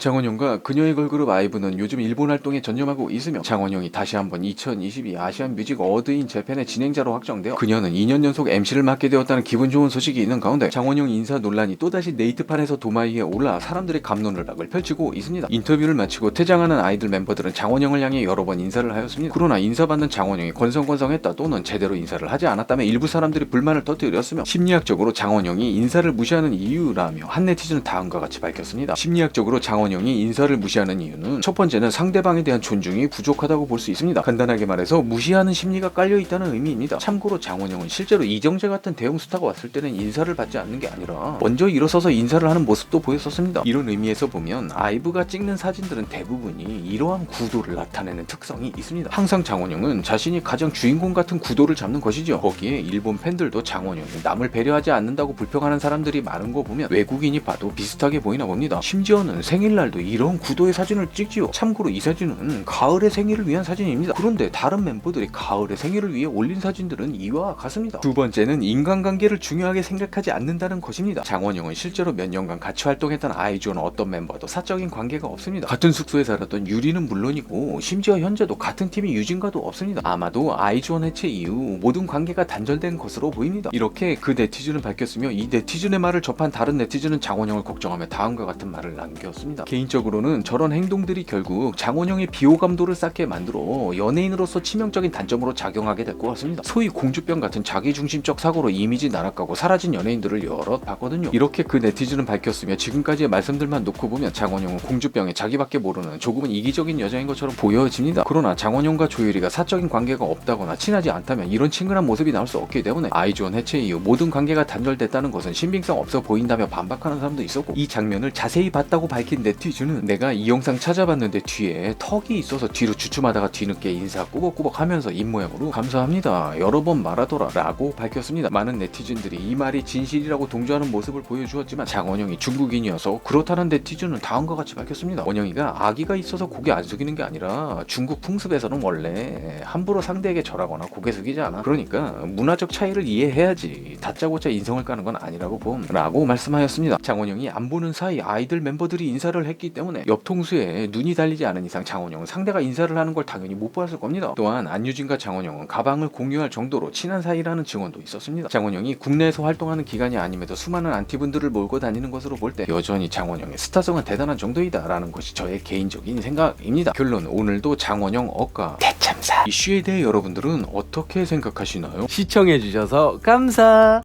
장원영과 그녀의 걸그룹 아이브는 요즘 일본 활동에 전념하고 있으며 장원영이 다시 한번 2022 아시안 뮤직 어드인 재팬의 진행자로 확정되어 그녀는 2년 연속 MC를 맡게 되었다는 기분 좋은 소식이 있는 가운데 장원영 인사 논란이 또다시 네이트판에서 도마위에 올라 사람들의 감론을박을 펼치고 있습니다. 인터뷰를 마치고 퇴장하는 아이들 멤버들은 장원영을 향해 여러 번 인사를 하였습니다. 그러나 인사받는 장원영이 건성건성했다 또는 제대로 인사를 하지 않았다며 일부 사람들이 불만을 터뜨렸으며 심리학적으로 장원영이 인사를 무시하는 이유라며 한 네티즌은 다음과 같이 밝혔습니다. 심리학적으로 장원 영이 인사를 무시하는 이유는 첫 번째는 상대방에 대한 존중이 부족하다고 볼 수 있습니다. 간단하게 말해서 무시하는 심리가 깔려 있다는 의미입니다. 참고로 장원영은 실제로 이정재 같은 대형 스타가 왔을 때는 인사를 받지 않는 게 아니라 먼저 일어서서 인사를 하는 모습도 보였었습니다. 이런 의미에서 보면 아이브가 찍는 사진들은 대부분이 이러한 구도를 나타내는 특성이 있습니다. 항상 장원영은 자신이 가장 주인공 같은 구도를 잡는 것이죠. 거기에 일본 팬들도 장원영이 남을 배려하지 않는다고 불평하는 사람들이 많은 거 보면 외국인이 봐도 비슷하게 보이나 봅니다. 심지어는 생일날 도 이런 구도의 사진을 찍지요. 참고로 이 사진은 가을의 생일을 위한 사진입니다. 그런데 다른 멤버들이 가을의 생일을 위해 올린 사진들은 이와 같습니다. 두 번째는 인간관계를 중요하게 생각하지 않는다는 것입니다. 장원영은 실제로 몇 년간 같이 활동했던 아이즈원 어떤 멤버도 사적인 관계가 없습니다. 같은 숙소에 살았던 유리는 물론이고 심지어 현재도 같은 팀이 유진과도 없습니다. 아마도 아이즈원 해체 이후 모든 관계가 단절된 것으로 보입니다. 이렇게 그 네티즌은 밝혔으며 이 네티즌의 말을 접한 다른 네티즌은 장원영을 걱정하며 다음과 같은 말을 남겼습니다. 개인적으로는 저런 행동들이 결국 장원영의 비호감도를 쌓게 만들어 연예인으로서 치명적인 단점으로 작용하게 될 것 같습니다. 소위 공주병 같은 자기중심적 사고로 이미지 나락가고 사라진 연예인들을 여럿 봤거든요. 이렇게 그 네티즌은 밝혔으며 지금까지의 말씀들만 놓고 보면 장원영은 공주병에 자기밖에 모르는 조금은 이기적인 여자인 것처럼 보여집니다. 그러나 장원영과 조유리가 사적인 관계가 없다거나 친하지 않다면 이런 친근한 모습이 나올 수 없기 때문에 아이즈원 해체 이후 모든 관계가 단절됐다는 것은 신빙성 없어 보인다며 반박하는 사람도 있었고 이 장면을 자세히 봤다고 밝힌 네티즌 은 내가 이 영상 찾아봤는데 뒤에 턱이 있어서 뒤로 주춤하다가 뒤늦게 인사 꾸벅꾸벅 하면서 입모양으로 감사합니다 여러 번 말하더라 라고 밝혔습니다. 많은 네티즌들이 이 말이 진실이라고 동조하는 모습을 보여주었지만 장원영이 중국인이어서 그렇다는 네티즌은 다음과 같이 밝혔습니다. 원영이가 아기가 있어서 고개 안 숙이는 게 아니라 중국 풍습에서는 원래 함부로 상대에게 절하거나 고개 숙이지 않아. 그러니까 문화적 차이를 이해해야지 다짜고짜 인성을 까는 건 아니라고 봄 라고 말씀하였습니다. 장원영이 안 보는 사이 아이들 멤버들이 인사를 했기 때문에 옆 통수에 눈이 달리지 않은 이상 장원영은 상대가 인사를 하는 걸 당연히 못 봤을 겁니다 또한 안유진과 장원영은 가방을 공유할 정도로 친한 사이라는 증언도 있었습니다 장원영이 국내에서 활동하는 기간이 아님에도 수많은 안티분들을 몰고 다니는 것으로 볼 때 여전히 장원영의 스타성은 대단한 정도이다 라는 것이 저의 개인적인 생각입니다 결론 오늘도 장원영 억가 대참사 이슈에 대해 여러분들은 어떻게 생각하시나요? 시청해주셔서 감사.